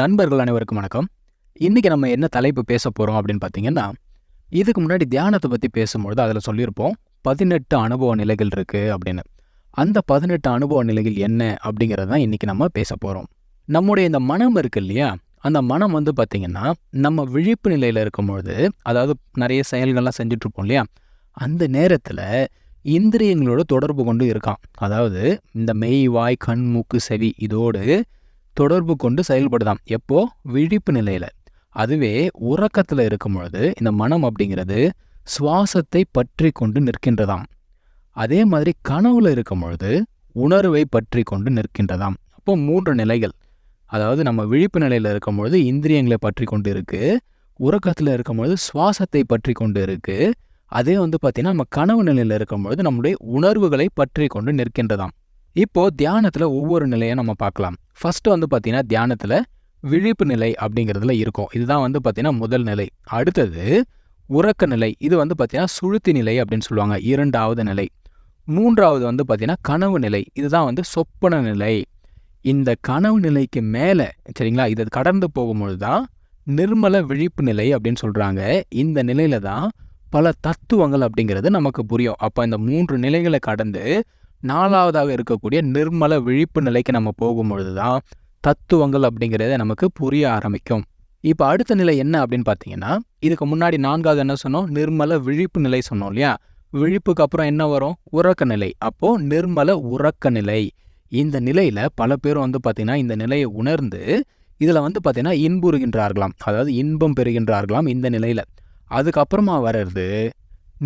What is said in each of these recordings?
நண்பர்கள் அனைவருக்கும் வணக்கம். இன்னைக்கு நம்ம என்ன தலைப்பு பேச போகிறோம் அப்படின்னு பார்த்தீங்கன்னா இதுக்கு முன்னாடி தியானத்தை பற்றி பேசும்பொழுது அதில் சொல்லியிருப்போம் பதினெட்டு அனுபவ நிலைகள் இருக்குது அப்படின்னு. அந்த பதினெட்டு அனுபவ நிலைகள் என்ன அப்படிங்கிறது தான் இன்றைக்கி நம்ம பேச போகிறோம் நம்முடைய இந்த மனம் இருக்கு இல்லையா? அந்த மனம் வந்து பார்த்திங்கன்னா நம்ம விழிப்பு நிலையில் இருக்கும்பொழுது அதாவது நிறைய செயல்கள்லாம் செஞ்சுட்டு இருப்போம் இல்லையா? அந்த நேரத்தில் இந்திரியங்களோட தொடர்பு கொண்டு இருக்கான். அதாவது இந்த மெய் வாய் கண் மூக்கு செவி இதோடு தொடர்பு கொண்டு செயல்படுதாம். எப்போ? விழிப்பு நிலையில். அதுவே உறக்கத்தில் இருக்கும் பொழுது இந்த மனம் அப்படிங்கிறது சுவாசத்தை பற்றி கொண்டு நிற்கின்றதாம். அதே மாதிரி கனவுல இருக்கும் பொழுது உணர்வை பற்றி கொண்டு நிற்கின்றதாம். அப்போ மூன்று நிலைகள். அதாவது நம்ம விழிப்பு நிலையில் இருக்கும் பொழுது இந்திரியங்களை பற்றி கொண்டு இருக்கு உறக்கத்தில் இருக்கும் பொழுது சுவாசத்தை பற்றி கொண்டு இருக்கு. அதே வந்து பார்த்தீங்கன்னா நம்ம கனவு நிலையில் இருக்கும் பொழுது நம்முடைய உணர்வுகளை பற்றி கொண்டு நிற்கின்றதாம். இப்போ தியானத்தில் ஒவ்வொரு நிலையை நம்ம பார்க்கலாம். ஃபர்ஸ்ட் வந்து பார்த்தீங்கன்னா தியானத்தில் விழிப்பு நிலை அப்படிங்கிறதுல இருக்கும். இதுதான் வந்து பார்த்தீங்கன்னா முதல் நிலை. அடுத்தது உறக்க நிலை. இது வந்து பார்த்தீங்கன்னா சுழுத்தி நிலை அப்படின்னு சொல்லுவாங்க. இரண்டாவது நிலை. மூன்றாவது வந்து பார்த்தீங்கன்னா கனவு நிலை. இதுதான் வந்து சொப்பன நிலை. இந்த கனவு நிலைக்கு மேலே சரிங்களா இதை கடந்து போகும்பொழுது தான் நிர்மல விழிப்பு நிலை அப்படின்னு சொல்கிறாங்க இந்த நிலையில தான் பல தத்துவங்கள் அப்படிங்கிறது நமக்கு புரியும். அப்போ இந்த மூன்று நிலைகளை கடந்து நாலாவதாக இருக்கக்கூடிய நிர்மல விழிப்பு நிலைக்கு நம்ம போகும்பொழுது தான் தத்துவங்கள் அப்படிங்கிறத நமக்கு புரிய ஆரம்பிக்கும். இப்போ அடுத்த நிலை என்ன அப்படின்னு பார்த்தீங்கன்னா இதுக்கு முன்னாடி நான்காவது என்ன சொன்னோம்? நிர்மல விழிப்பு நிலை சொன்னோம் இல்லையா? விழிப்புக்கு அப்புறம் என்ன வரும்? உறக்க நிலை. அப்போ நிர்மல உறக்க நிலை. இந்த நிலையில பல பேர் வந்து பார்த்திங்கன்னா இந்த நிலையை உணர்ந்து இதில் வந்து பார்த்திங்கன்னா இன்புறுகின்றார்களாம். அதாவது இன்பம் பெறுகின்றார்களாம் இந்த நிலையில. அதுக்கப்புறமா வர்றது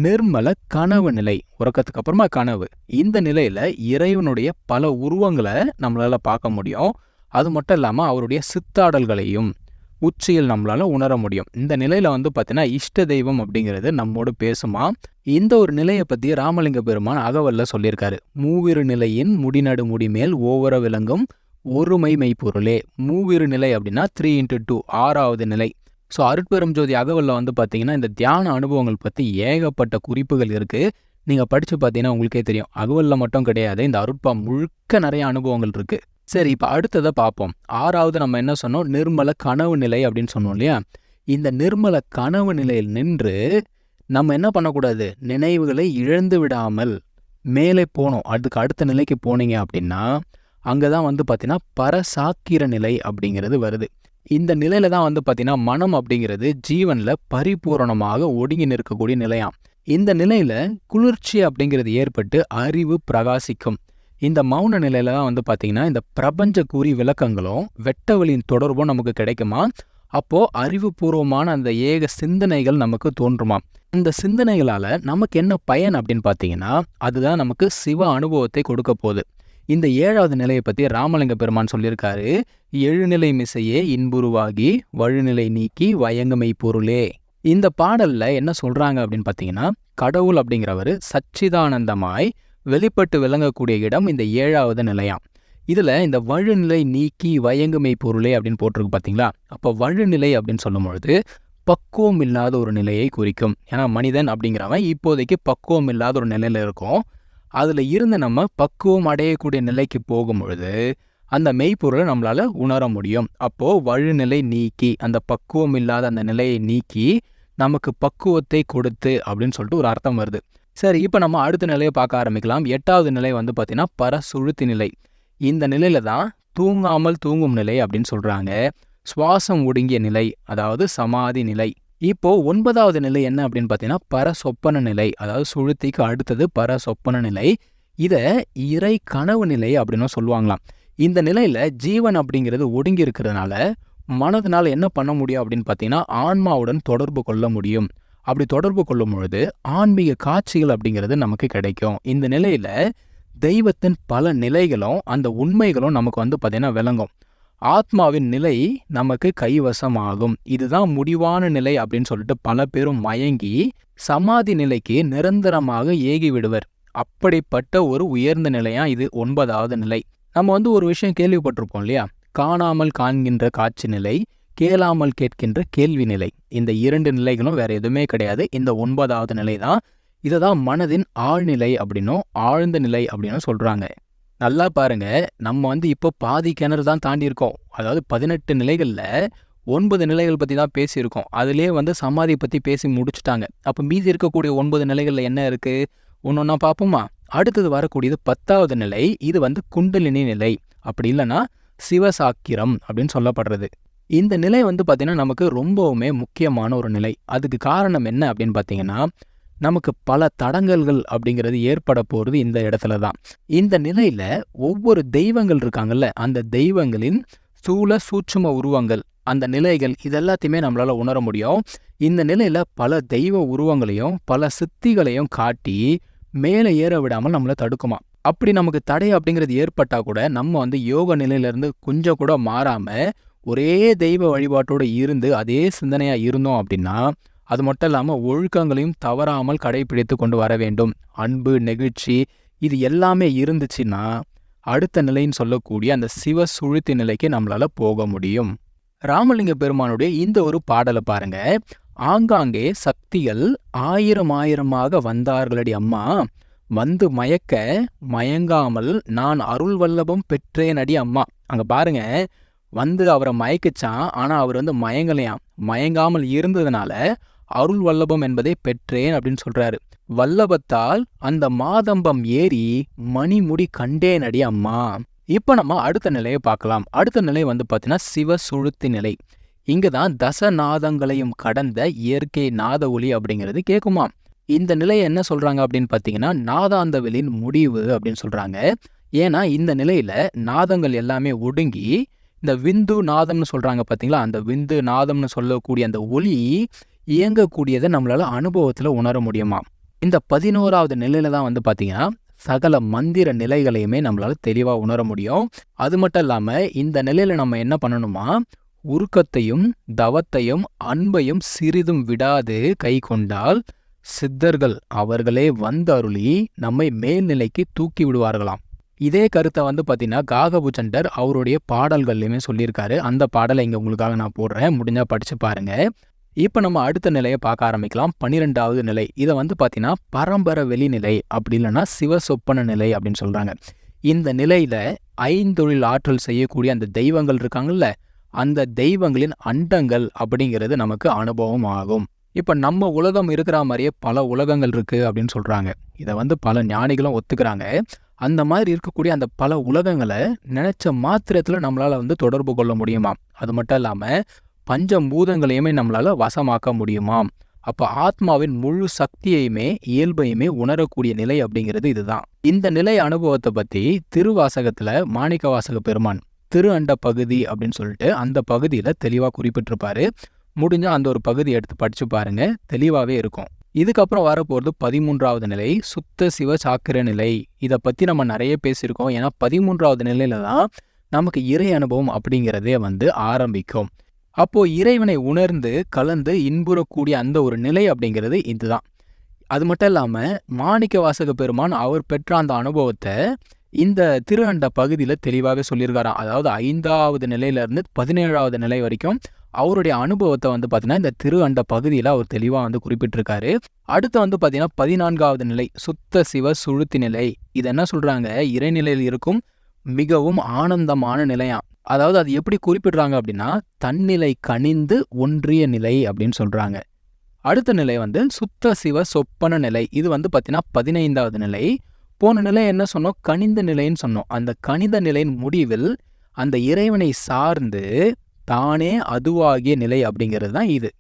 நிர்மல கனவு நிலை. உறக்கத்துக்கு அப்புறமா கனவு. இந்த நிலையில இறைவனுடைய பல உருவங்களை நம்மளால பார்க்க முடியும். அது மட்டும் இல்லாமல் அவருடைய சித்தாடல்களையும் உச்சியில் நம்மளால உணர முடியும். இந்த நிலையில வந்து பார்த்தீங்கன்னா இஷ்ட தெய்வம் அப்படிங்கிறது நம்மோடு பேசுமா? இந்த ஒரு நிலையை பற்றி ராமலிங்க பெருமான் அகவல்ல சொல்லியிருக்காரு. மூவிரு நிலையின் முடிநடு முடிமேல் ஓவர விலங்கும் ஒருமை மெய்ப்பொருளே. மூவிரு நிலை அப்படின்னா த்ரீ இன்ட்டு டூ ஆறாவது நிலை. ஸோ அருட்பெரும் ஜோதி அகவல்ல வந்து பார்த்தீங்கன்னா இந்த தியான அனுபவங்கள் பற்றி ஏகப்பட்ட குறிப்புகள் இருக்குது நீங்கள் படித்து பார்த்தீங்கன்னா உங்களுக்கே தெரியும். அகவல்ல மட்டும் கிடையாது இந்த அருட்பா முழுக்க நிறைய அனுபவங்கள் இருக்குது சரி இப்போ அடுத்ததை பார்ப்போம் ஆறாவது நம்ம என்ன சொன்னோம்? நிர்மல கனவு நிலை அப்படின்னு சொன்னோம் இல்லையா? இந்த நிர்மல கனவு நிலையில் நின்று நம்ம என்ன பண்ணக்கூடாது? நினைவுகளை இழந்து விடாமல் மேலே போனோம். அதுக்கு அடுத்த நிலைக்கு போனீங்க அப்படின்னா அங்கே தான் வந்து பார்த்தீங்கன்னா பரசாக்கிர நிலை அப்படிங்கிறது வருது. இந்த நிலையில தான் வந்து பார்த்தீங்கன்னா மனம் அப்படிங்கிறது ஜீவனில் பரிபூரணமாக ஒடுங்கி நிற்கக்கூடிய நிலையாம். இந்த நிலையில குளிர்ச்சி அப்படிங்கிறது ஏற்பட்டு அறிவு பிரகாசிக்கும். இந்த மௌன நிலையில தான் வந்து பார்த்தீங்கன்னா இந்த பிரபஞ்ச கூறி விளக்கங்களும் வெட்டவெளியின் தொடர்பும் நமக்கு கிடைக்குமா? அப்போ அறிவுபூர்வமான அந்த ஏக சிந்தனைகள் நமக்கு தோன்றுமா இந்த சிந்தனைகளால நமக்கு என்ன பயன் அப்படின்னு பார்த்தீங்கன்னா அதுதான் நமக்கு சிவ அனுபவத்தை கொடுக்க போகுது. இந்த ஏழாவது நிலையை பற்றி ராமலிங்க பெருமான் சொல்லியிருக்காரு. எழுநிலை மிசையே இன்புருவாகி வழுநிலை நீக்கி வயங்கமை பொருளே. இந்த பாடல்ல என்ன சொல்றாங்க அப்படின்னு பார்த்தீங்கன்னா கடவுள் அப்படிங்கிறவர் சச்சிதானந்தமாய் வெளிப்பட்டு விளங்கக்கூடிய இடம் இந்த ஏழாவது நிலையாம் இதுல இந்த வழுநிலை நீக்கி வயங்குமை பொருளே அப்படின்னு போட்டிருக்கு பார்த்தீங்களா அப்போ வழுநிலை அப்படின்னு சொல்லும் பொழுது பக்குவம் இல்லாத ஒரு நிலையை குறிக்கும். ஏன்னா மனிதன் அப்படிங்கிறவன் இப்போதைக்கு பக்குவம் இல்லாத ஒரு நிலையில இருக்கும். அதில் இருந்து நம்ம பக்குவம் அடையக்கூடிய நிலைக்கு போகும்பொழுது அந்த மெய்ப்பொருளை நம்மளால உணர முடியும். அப்போ வழுநிலை நீக்கி அந்த பக்குவம் இல்லாத அந்த நிலையை நீக்கி நமக்கு பக்குவத்தை கொடுத்து அப்படின்னு சொல்லிட்டு ஒரு அர்த்தம் வருது. சரி இப்போ நம்ம அடுத்த நிலையை பார்க்க ஆரம்பிக்கலாம். எட்டாவது நிலை வந்து பார்த்திங்கன்னா பரசுழுத்தி நிலை. இந்த நிலையில தான் தூங்காமல் தூங்கும் நிலை அப்படின்னு சொல்றாங்க. சுவாசம் ஒடுங்கிய நிலை அதாவது சமாதி நிலை. இப்போ ஒன்பதாவது நிலை என்ன அப்படின்னு பார்த்தீங்கன்னா பரசொப்பன நிலை. அதாவது சுழுத்திக்கு அடுத்தது பரசொப்பன நிலை. இதை இறை கனவு நிலை அப்படின்னு சொல்லுவாங்களாம். இந்த நிலையில ஜீவன் அப்படிங்கிறது ஒடுங்கி இருக்கிறதுனால மனதினால் என்ன பண்ண முடியும் அப்படின்னு பார்த்தீங்கன்னா ஆன்மாவுடன் தொடர்பு கொள்ள முடியும். அப்படி தொடர்பு கொள்ளும் பொழுது ஆன்மீக காட்சிகள் அப்படிங்கிறது நமக்கு கிடைக்கும். இந்த நிலையில தெய்வத்தின் பல நிலைகளும் அந்த உண்மைகளும் நமக்கு வந்து பார்த்திங்கன்னா விளங்கும். ஆத்மாவின் நிலை நமக்கு கைவசமாகும். இதுதான் முடிவான நிலை அப்படின்னு சொல்லிட்டு பல பேரும் மயங்கி சமாதி நிலைக்கு நிரந்தரமாக ஏகி விடுவர். அப்படிப்பட்ட ஒரு உயர்ந்த நிலையா இது ஒன்பதாவது நிலை. நம்ம வந்து ஒரு விஷயம் கேள்விப்பட்டிருப்போம் இல்லையா? காணாமல் காண்கின்ற காட்சி நிலை கேளாமல் கேட்கின்ற கேள்வி நிலை. இந்த இரண்டு நிலைகளும் வேற எதுவுமே கிடையாது. இந்த ஒன்பதாவது நிலை தான் இதை தான் மனதின் ஆழ்நிலை அப்படின்னும் ஆழ்ந்த நிலை அப்படின்னும் சொல்றாங்க. நல்லா பாருங்க. நம்ம வந்து இப்போ பாதி கிணறு தான் தாண்டி இருக்கோம் அதாவது பதினெட்டு நிலைகளில் ஒன்பது நிலைகள் பற்றி தான் பேசியிருக்கோம். அதிலே வந்து சமாதி பற்றி பேசி முடிச்சுட்டாங்க. அப்போ மீதி இருக்கக்கூடிய ஒன்பது நிலைகளில் என்ன இருக்குது ஒன்று ஒன்றா பார்ப்போமா அடுத்தது வரக்கூடியது பத்தாவது நிலை. இது வந்து குண்டலினி நிலை. அப்படி இல்லைன்னா சிவசாக்கிரம் அப்படின்னு சொல்லப்படுறது. இந்த நிலை வந்து பார்த்திங்கன்னா நமக்கு ரொம்பவுமே முக்கியமான ஒரு நிலை. அதுக்கு காரணம் என்ன அப்படின்னு பார்த்தீங்கன்னா நமக்கு பல தடங்கல்கள் அப்படிங்கிறது ஏற்பட போகிறது இந்த இடத்துல தான் இந்த நிலையில ஒவ்வொரு தெய்வங்கள் இருக்காங்கல்ல அந்த தெய்வங்களின் சூழ சூட்சும உருவங்கள் அந்த நிலைகள் இதெல்லாத்தையுமே நம்மளால உணர முடியும். இந்த நிலையில பல தெய்வ உருவங்களையும் பல சித்திகளையும் காட்டி மேலே ஏற விடாமல் நம்மளை தடுக்குமா அப்படி நமக்கு தடை அப்படிங்கிறது ஏற்பட்டா கூட நம்ம வந்து யோக நிலையிலேருந்து கொஞ்சம் கூட மாறாம ஒரே தெய்வ வழிபாட்டோடு இருந்து அதே சிந்தனையா இருந்தோம் அப்படின்னா அது மட்டும் இல்லாமல் ஒழுக்கங்களையும் தவறாமல் கடைபிடித்து கொண்டு வர வேண்டும். அன்பு நெகிழ்ச்சி இது எல்லாமே இருந்துச்சுன்னா அடுத்த நிலைன்னு சொல்லக்கூடிய அந்த சிவ சுழுத்தி நிலைக்கு நம்மளால போக முடியும். ராமலிங்க பெருமானுடைய இந்த ஒரு பாடலை பாருங்க. ஆங்காங்கே சக்திகள் ஆயிரம் ஆயிரமாக வந்தார்களடி அம்மா. வந்து மயக்க மயங்காமல் நான் அருள் வல்லபம் பெற்றேனடி அம்மா. அங்க பாருங்க. வந்து அவரை மயக்கிச்சான் ஆனா அவர் வந்து மயங்கலையாம். மயங்காமல் இருந்ததுனால அருள் வல்லபம் என்பதை பெற்றேன் அப்படின்னு சொல்றாரு. வல்லபத்தால் அந்த மாதம்பம் ஏறி மணிமுடி கண்டேனடி அம்மா. இப்ப நம்ம அடுத்த நிலையை பார்க்கலாம். அடுத்த நிலை வந்து பார்த்தீங்கன்னா சிவ சுழுத்தி நிலை. இங்க தான் தசநாதங்களையும் கடந்த இயற்கை நாத ஒளி அப்படிங்கிறது கேட்குமா இந்த நிலையை என்ன சொல்றாங்க அப்படின்னு பார்த்தீங்கன்னா நாதாந்தவெளியின் முடிவு அப்படின்னு சொல்றாங்க. ஏன்னா இந்த நிலையில நாதங்கள் எல்லாமே ஒடுங்கி இந்த விந்து நாதம்னு சொல்றாங்க பார்த்தீங்களா அந்த விந்து நாதம்னு சொல்லக்கூடிய அந்த ஒளி இயங்கக்கூடியதை நம்மளால அனுபவத்துல உணர முடியுமா? இந்த பதினோராவது நிலையில தான் வந்து பார்த்தீங்கன்னா சகல மந்திர நிலைகளையுமே நம்மளால தெளிவா உணர முடியும். அது மட்டும் இல்லாம இந்த நிலையில நம்ம என்ன பண்ணணுமா? உருக்கத்தையும் தவத்தையும் அன்பையும் சிறிதும் விடாது கை கொண்டால் சித்தர்கள் அவர்களே வந்தருளி நம்மை மேல்நிலைக்கு தூக்கி விடுவார்களாம். இதே கருத்தை வந்து பார்த்தீங்கன்னா காகபுச்சண்டர் அவருடைய பாடல்கள்லையுமே சொல்லியிருக்காரு. அந்த பாடலை இங்கே உங்களுக்காக நான் போடுறேன். முடிஞ்சா படிச்சு பாருங்க. இப்போ நம்ம அடுத்த நிலையை பார்க்க ஆரம்பிக்கலாம். பன்னிரெண்டாவது நிலை. இதை வந்து பார்த்தீங்கன்னா பரம்பரை வெளிநிலை அப்படி இல்லைன்னா சிவசொப்பன நிலை அப்படின்னு சொல்றாங்க. இந்த நிலையில ஐந்தொழில் ஆற்றல் செய்யக்கூடிய அந்த தெய்வங்கள் இருக்காங்கல்ல அந்த தெய்வங்களின் அண்டங்கள் அப்படிங்கிறது நமக்கு அனுபவம் ஆகும். இப்போ நம்ம உலகம் இருக்கிற மாதிரியே பல உலகங்கள் இருக்கு அப்படின்னு சொல்றாங்க. இதை வந்து பல ஞானிகளும் ஒத்துக்கிறாங்க. அந்த மாதிரி இருக்கக்கூடிய அந்த பல உலகங்களை நினைச்ச மாத்திரத்துல நம்மளால வந்து தொடர்பு கொள்ள முடியுமா? அது மட்டும் இல்லாம பஞ்சபூதங்களையுமே நம்மளால வசமாக்க முடியுமாம் அப்ப ஆத்மாவின் முழு சக்தியையுமே இயல்பையுமே உணரக்கூடிய நிலை அப்படிங்கிறது இதுதான். இந்த நிலை அனுபவத்தை பத்தி திருவாசகத்துல மாணிக்க வாசக பெருமான் திரு அண்ட பகுதி அப்படின்னு சொல்லிட்டு அந்த பகுதியில தெளிவா குறிப்பிட்டிருப்பாரு. முடிஞ்சா அந்த ஒரு பகுதி எடுத்து படிச்சு பாருங்க. தெளிவாவே இருக்கும். இதுக்கப்புறம் வரப்போகிறது பதிமூன்றாவது நிலை சுத்த சிவ சாக்கிர நிலை. இதை பற்றி நம்ம நிறைய பேசியிருக்கோம். ஏன்னா பதிமூன்றாவது நிலையில தான் நமக்கு இறை அனுபவம் அப்படிங்கிறதே வந்து ஆரம்பிக்கும். அப்போ இறைவனை உணர்ந்து கலந்து இன்புறக்கூடிய அந்த ஒரு நிலை அப்படிங்கிறது இதுதான். அது மட்டும் இல்லாமல் மாணிக்க வாசக பெருமான் அவர் பெற்ற அந்த அனுபவத்தை இந்த திருஅண்ட பகுதியில் தெளிவாகவே சொல்லியிருக்காராம். அதாவது ஐந்தாவது நிலையிலேருந்து பதினேழாவது நிலை வரைக்கும் அவருடைய அனுபவத்தை வந்து பார்த்தீங்கன்னா இந்த திரு அண்ட பகுதியில் அவர் தெளிவாக வந்து குறிப்பிட்டிருக்காரு. அடுத்து வந்து பார்த்தீங்கன்னா பதினான்காவது நிலை சுத்த சிவ சுழுத்தி நிலை. இது என்ன சொல்றாங்க? இறைநிலையில் இருக்கும் மிகவும் ஆனந்தமான நிலையாம். அதாவது அது எப்படி குறிப்பிடுறாங்க அப்படின்னா தன்னிலை கனிந்து ஒன்றிய நிலை அப்படின்னு சொல்றாங்க. அடுத்த நிலை வந்து சுத்த சிவ சொப்பன நிலை. இது வந்து பார்த்தீங்கன்னா பதினைந்தாவது நிலை. போன நிலை என்ன சொன்னோம்? கனிந்த நிலைன்னு சொன்னோம். அந்த கணித நிலையின் முடிவில் அந்த இறைவனை சார்ந்து தானே அதுவாகிய நிலை அப்படிங்கிறது தான் இது.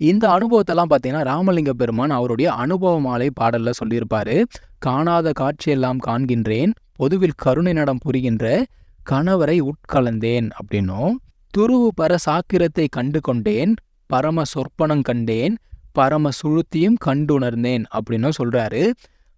இந்த அனுபவத்தெல்லாம் பார்த்தீங்கன்னா ராமலிங்க பெருமான் அவருடைய அனுபவ மாலை பாடல்ல சொல்லியிருப்பார். காணாத காட்சியெல்லாம் காண்கின்றேன் பொதுவில் கருணை நடம் புரிகின்ற கணவரை உட்கலந்தேன் அப்படின்னும் துருவு பர சாக்கிரத்தை கண்டு கொண்டேன் பரம சொற்பனம் கண்டேன் பரம சுழுத்தியும் கண்டுணர்ந்தேன் அப்படின்னும் சொல்றாரு.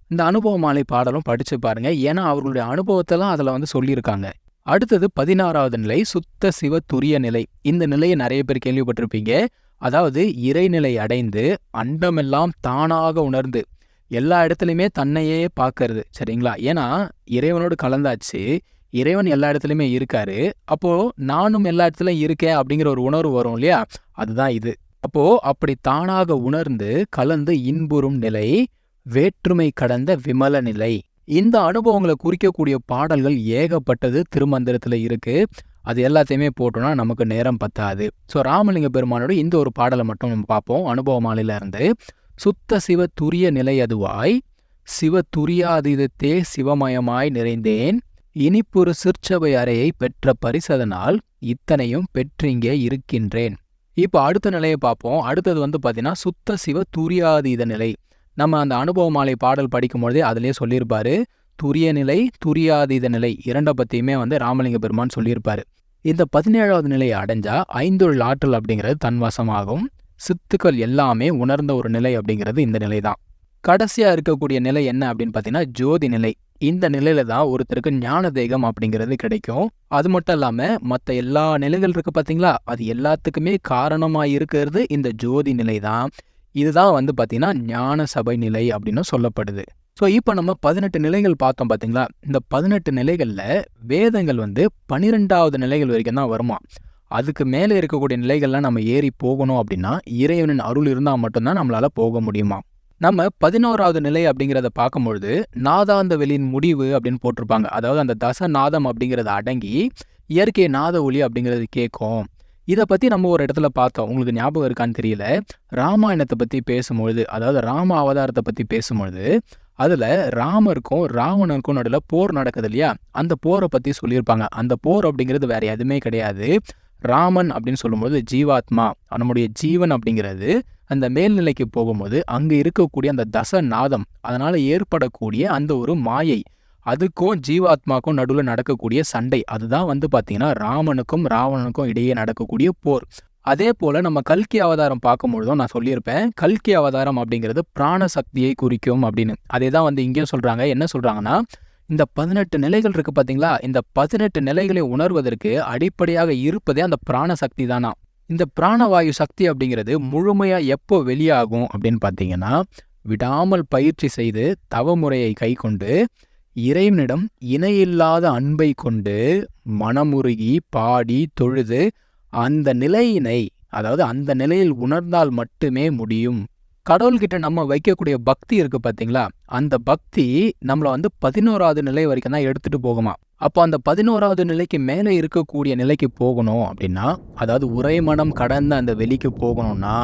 இந்த அனுபவ மாலை பாடலும் படிச்சு பாருங்க. ஏன்னா அவர்களுடைய அனுபவத்தெல்லாம் அதில் வந்து சொல்லியிருக்காங்க. அடுத்தது பதினாறாவது நிலை சுத்த சிவ துரிய நிலை. இந்த நிலையை நிறைய பேர் கேள்விப்பட்டிருப்பீங்க. அதாவது இறைநிலை அடைந்து அண்டமெல்லாம் தானாக உணர்ந்து எல்லா இடத்துலையுமே தன்னையே பார்க்கறது. சரிங்களா? ஏன்னா இறைவனோடு கலந்தாச்சு. இறைவன் எல்லா இடத்துலையுமே இருக்காரு. அப்போ நானும் எல்லா இடத்துலையும் இருக்கேன் அப்படிங்கிற ஒரு உணர்வு வரும் இல்லையா? அதுதான் இது. அப்போ அப்படி தானாக உணர்ந்து கலந்து இன்புறும் நிலை வேற்றுமை கடந்த விமல நிலை. இந்த அனுபவங்களை குறிக்கக்கூடிய பாடல்கள் ஏகப்பட்டது திருமந்திரத்தில் இருக்குது அது எல்லாத்தையுமே போட்டோம்னா நமக்கு நேரம் பத்தாது. ஸோ ராமலிங்க பெருமானோட இந்த ஒரு பாடலை மட்டும் நம்ம பார்ப்போம். அனுபவ மாலையில இருந்து. சுத்த சிவ துரிய நிலை அதுவாய் சிவ துரியாதீதத்தே சிவமயமாய் நிறைந்தேன். இனிப்பொரு சிற்சபை அறையை பெற்ற பரிசதனால் இத்தனையும் பெற்றிங்கே இருக்கின்றேன். இப்போ அடுத்த நிலையை பார்ப்போம். அடுத்தது வந்து பார்த்தீங்கன்னா சுத்த சிவ துரியாதீத நிலை. நம்ம அந்த அனுபவ மாலை பாடல் படிக்கும் பொழுதே அதிலே சொல்லியிருப்பாரு துரிய நிலை துரியாதீத நிலை இரண்டை பற்றியுமே வந்து ராமலிங்க பெருமான் சொல்லியிருப்பாரு. இந்த பதினேழாவது நிலையை அடைஞ்சா ஐந்தொழில் ஆற்றல் அப்படிங்கிறது தன்வசமாகும். சித்துக்கள் எல்லாமே உணர்ந்த ஒரு நிலை அப்படிங்கிறது இந்த நிலை தான் கடைசியாக இருக்கக்கூடிய நிலை என்ன அப்படின்னு பார்த்தீங்கன்னா ஜோதி நிலை. இந்த நிலையில தான் ஒருத்தருக்கு ஞான தேகம் அப்படிங்கிறது கிடைக்கும். அது மட்டும் இல்லாமல் மற்ற எல்லா நிலைகள் இருக்கு பார்த்தீங்களா அது எல்லாத்துக்குமே காரணமாக இருக்கிறது இந்த ஜோதி நிலை தான். இதுதான் வந்து பார்த்தீங்கன்னா ஞான சபை நிலை அப்படின்னு சொல்லப்படுது. ஸோ இப்போ நம்ம பதினெட்டு நிலைகள் பார்த்தோம் பார்த்தீங்களா இந்த பதினெட்டு நிலைகளில் வேதங்கள் வந்து பன்னிரெண்டாவது நிலைகள் வரைக்கும் தான் வருமா? அதுக்கு மேலே இருக்கக்கூடிய நிலைகள்லாம் நம்ம ஏறி போகணும் அப்படின்னா இறைவனின் அருள் இருந்தால் மட்டும்தான் நம்மளால் போக முடியுமா? நம்ம பதினோராவது நிலை அப்படிங்கிறத பார்க்கும்பொழுது நாதாந்த வெளியின் முடிவு அப்படின்னு போட்டிருப்பாங்க. அதாவது அந்த தச நாதம் அப்படிங்கிறத அடங்கி இயற்கை நாத ஒளி அப்படிங்கிறது கேட்கும். இதை பற்றி நம்ம ஒரு இடத்துல பார்த்தோம். உங்களுக்கு ஞாபகம் இருக்கான்னு தெரியல. ராமாயணத்தை பற்றி பேசும்பொழுது அதாவது ராம அவதாரத்தை பற்றி பேசும்பொழுது அதில் ராமருக்கும் ராவணனுக்கும் நடுவில் போர் நடக்குது இல்லையா? அந்த போரை பற்றி சொல்லியிருப்பாங்க. அந்த போர் அப்படிங்கிறது வேற எதுவுமே கிடையாது. ராமன் அப்படின்னு சொல்லும்போது ஜீவாத்மா. நம்முடைய ஜீவன் அப்படிங்கிறது அந்த மேல்நிலைக்கு போகும்போது அங்கே இருக்கக்கூடிய அந்த தச நாதம் அதனால் ஏற்படக்கூடிய அந்த ஒரு மாயை. அதுக்கும் ஜீவாத்மாக்கும் நடுவில் நடக்கக்கூடிய சண்டை. அதுதான் வந்து பார்த்தீங்கன்னா ராமனுக்கும் ராவணனுக்கும் இடையே நடக்கக்கூடிய போர். அதே போல் நம்ம கல்கி அவதாரம் பார்க்கும்பொழுதும் நான் சொல்லியிருப்பேன். கல்கி அவதாரம் அப்படிங்கிறது பிராண சக்தியை குறிக்கும் அப்படின்னு. அதே தான் வந்து இங்கேயும் சொல்கிறாங்க என்ன சொல்கிறாங்கன்னா இந்த பதினெட்டு நிலைகள் இருக்கு பார்த்தீங்களா இந்த பதினெட்டு நிலைகளை உணர்வதற்கு அடிப்படையாக இருப்பதே அந்த பிராண சக்தி தானா? இந்த பிராணவாயு சக்தி அப்படிங்கிறது முழுமையாக எப்போ வெளியாகும் அப்படின்னு பார்த்தீங்கன்னா விடாமல் பயிற்சி செய்து தவமுறையை கை கொண்டு இறைவனிடம் இணையில்லாத அன்பை கொண்டு மனமுருகி பாடி தொழுது அந்த நிலையினை அதாவது அந்த நிலையில் உணர்ந்தால் மட்டுமே முடியும் கடவுள்கிட்ட நம்ம வைக்கக்கூடிய பக்தி இருக்கு பார்த்தீங்களா அந்த பக்தி நம்மளை வந்து பதினோராவது நிலை வரைக்கும் தான் எடுத்துட்டு போகுமா? அப்போ அந்த பதினோராவது நிலைக்கு மேலே இருக்கக்கூடிய நிலைக்கு போகணும் அப்படின்னா அதாவது உரைமனம் கடந்த அந்த வெளிக்கு போகணும்னா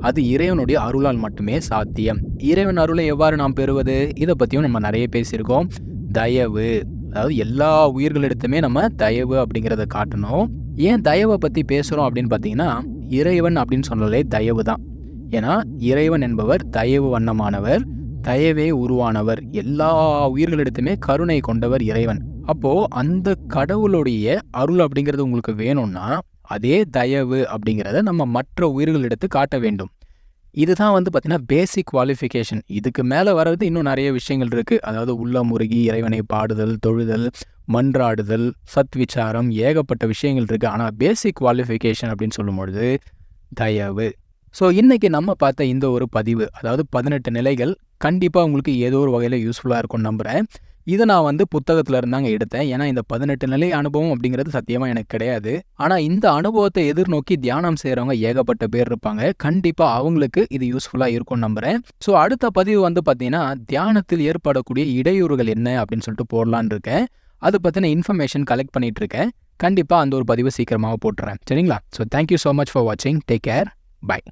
அது இறைவனுடைய அருளால் மட்டுமே சாத்தியம். இறைவன் அருளை எவ்வாறு நாம் பெறுவது? இதை பற்றியும் நம்ம நிறைய பேசியிருக்கோம். தயவு. அதாவது எல்லா உயிர்களிடத்துமே நம்ம தயவு அப்படிங்கிறத காட்டணும். ஏன் தயவை பற்றி பேசுகிறோம் அப்படின்னு பார்த்தீங்கன்னா இறைவன் அப்படின்னு சொன்னாலே தயவு தான் ஏன்னா இறைவன் என்பவர் தயவு வண்ணமானவர் தயவே உருவானவர். எல்லா உயிர்களிடத்துமே கருணை கொண்டவர் இறைவன். அப்போ அந்த கடவுளுடைய அருள் அப்படிங்கிறது உங்களுக்கு வேணும்னா அதே தயவு அப்படிங்கிறத நம்ம மற்ற உயிர்களிடத்து காட்ட வேண்டும். இதுதான் வந்து பார்த்தீங்கன்னா பேசிக் குவாலிஃபிகேஷன் இதுக்கு மேலே வர்றது இன்னும் நிறைய விஷயங்கள் இருக்குது அதாவது உள்ள முருகி இறைவனை பாடுதல் தொழுதல் மன்றாடுதல் சத் விசாரம் ஏகப்பட்ட விஷயங்கள் இருக்குது ஆனால் பேசிக் குவாலிஃபிகேஷன் அப்படின்னு சொல்லும்பொழுது தயவு. ஸோ இன்றைக்கி நம்ம பார்த்த இந்த ஒரு பதிவு அதாவது பதினெட்டு நிலைகள் கண்டிப்பாக உங்களுக்கு ஏதோ ஒரு வகையில் யூஸ்ஃபுல்லாக இருக்கும்னு நம்புகிறேன் இதை நான் வந்து புத்தகத்தில் இருந்தாங்க எடுத்தேன். ஏன்னா இந்த பதினெட்டு நிலை அனுபவம் அப்படிங்கிறது சத்தியமாக எனக்கு கிடையாது. ஆனால் இந்த அனுபவத்தை எதிர்நோக்கி தியானம் செய்கிறவங்க ஏகப்பட்ட பேர் இருப்பாங்க. கண்டிப்பாக அவங்களுக்கு இது யூஸ்ஃபுல்லாக இருக்கும்னு நம்புகிறேன் ஸோ அடுத்த பதிவு வந்து பார்த்தீங்கன்னா தியானத்தில் ஏற்படக்கூடிய இடையூறுகள் என்ன அப்படின்னு சொல்லிட்டு போடலான் இருக்கேன். அதை பற்றின இன்ஃபர்மேஷன் கலெக்ட் பண்ணிட்டு இருக்கேன். கண்டிப்பாக அந்த ஒரு பதிவு சீக்கிரமாக போட்டுறேன். சரிங்களா? So thank you so much for வாட்சிங் டேக் கேர் பை